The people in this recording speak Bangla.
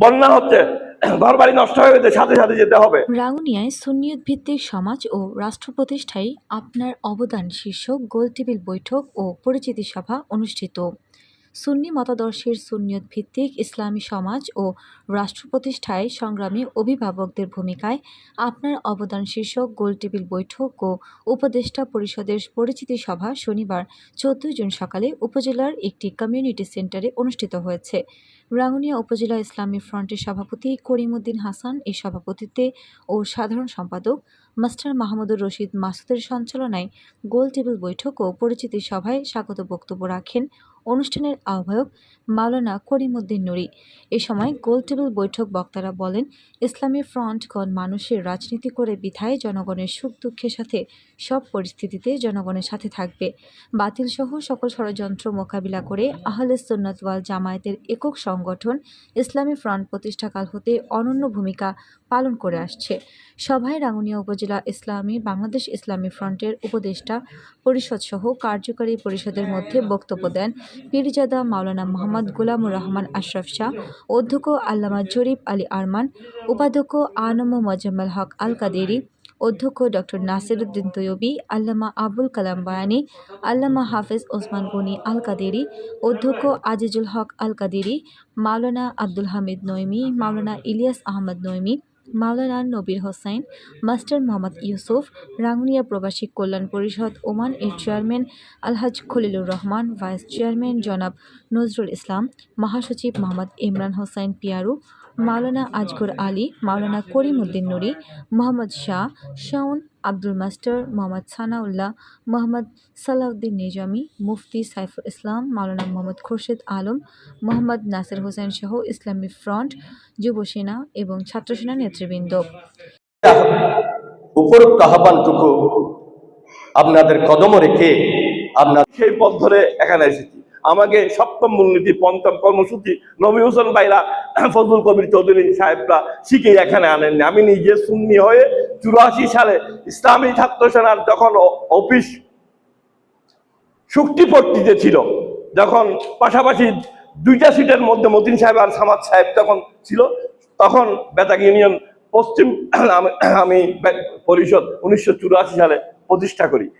বন্যা হচ্ছে ঘর বাড়ি নষ্ট হয়ে গেছে, সাথে সাথে যেতে হবে। রাঙ্গুনিয়ায় সুন্নিয়ত ভিত্তিক সমাজ ও রাষ্ট্র প্রতিষ্ঠায় আপনার অবদান শীর্ষক গোলটেবিল বৈঠক ও পরিচিতি সভা অনুষ্ঠিত। সুন্নি মতাদর্শের সুন্নিয়ত ভিত্তিক ইসলামী সমাজ ও রাষ্ট্র প্রতিষ্ঠায় সংগ্রামী অভিভাবকদের ভূমিকায় আপনার অবদান শীর্ষক গোলটেবিল বৈঠক ও উপদেষ্টা পরিষদের পরিচিতি সভা শনিবার, চোদ্দই জুন সকালে উপজেলার একটি কমিউনিটি সেন্টারে অনুষ্ঠিত হয়েছে। রাঙ্গুনিয়া উপজেলা ইসলামী ফ্রন্টের সভাপতি করিমউদ্দিন হাসান এই সভাপতিত্বে ও সাধারণ সম্পাদক মাস্টার মাহমুদুর রশিদ মাসুদের সঞ্চালনায় গোল টেবিল বৈঠক ও পরিচিতি সভায় স্বাগত বক্তব্য রাখেন অনুষ্ঠানের আহ্বায়ক মাওলানা করিমউদ্দিন নুরি। এ সময় গোল টেবিল বৈঠক বক্তারা বলেন, ইসলামী ফ্রন্টগণ মানুষের রাজনীতি করে বিধায় জনগণের সুখ দুঃখের সাথে সব পরিস্থিতিতে জনগণের সাথে থাকবে। বাতিলসহ সকল ষড়যন্ত্র মোকাবিলা করে আহলে সুন্নাত ওয়াল জামায়াতের একক সংগঠন ইসলামী ফ্রন্ট প্রতিষ্ঠাকাল হতে অনন্য ভূমিকা পালন করে আসছে। সভায় রাঙ্গুনিয়া উপজেলা ইসলামী, বাংলাদেশ ইসলামী ফ্রন্টের উপদেষ্টা পরিষদসহ কার্যকারী পরিষদের মধ্যে বক্তব্য দেন পীরজাদা মাওলানা মোহাম্মদ গোলামুর রহমান আশরাফ শাহ, অধ্যক্ষ আল্লামা জরিফ আলী আরমান, উপাধ্যক্ষ আনম মোজাম্মেল হক আল কাদেরি অধ্যক্ষ ডক্টর নাসিরুদ্দিন তৈয়বী, আল্লামা আবুল কালাম বায়ানি, আল্লামা হাফেজ ওসমান গনি আল কাদেরি অধ্যক্ষ আজিজুল হক আল কাদেরি মাওলানা আব্দুল হামিদ নৈমি, মাওলানা ইলিয়াস আহমদ নইমি মাওলানা নবীর হোসাইন, মাস্টার মোহাম্মদ ইউসুফ, রাঙ্গুনিয়া প্রবাসী কল্যাণ পরিষদ, ওমান এর chairman Alhaj Khalilur Rahman, vice chairman জনাব নজরুল ইসলাম, মহাসচিব মোহাম্মদ ইমরান হোসাইন পিয়ারু, মাওলানা আজগর আলী, মাওলানা করিম উদ্দিন নুরি, মোহাম্মদ শাহ, শাওন আব্দুল মাস্টার, মোহাম্মদ সানাউল্লাহ, মোহাম্মদ সালাউদ্দিন নিজামী, মুফতি সাইফুল ইসলাম, মাওলানা মোহাম্মদ খুরশেদ আলম, মোহাম্মদ নাসির হোসেন সহ ইসলামী ফ্রন্ট যুব সেনা এবং ছাত্র সেনা নেতৃবৃন্দ। উপরোক্ত আহ্বানটুকু আপনাদের কদম রেখে আপনার সেই পথ ধরে এখানে এসেছি। আমাকে সপ্তম মূলনীতি, পঞ্চম কর্মসূচি, নবী হোসেন ভাইরা ফজলুল কবির চৌধুরী সাহেবরা শিখে এখানে আনেননি। আমি নিজে সুন্নি হয়ে চুরাশি সালে ইসলামী ছাত্র সেনার যখন অফিস শুক্তিপট্টিতে ছিল, যখন পাশাপাশি দুইটা সিটের মধ্যে মতিন সাহেব আর সামাদ সাহেব তখন ছিল, তখন বেতাক ইউনিয়ন পশ্চিম আমি- আমি পরিষদ উনিশশো চুরাশি সালে প্রতিষ্ঠা করি।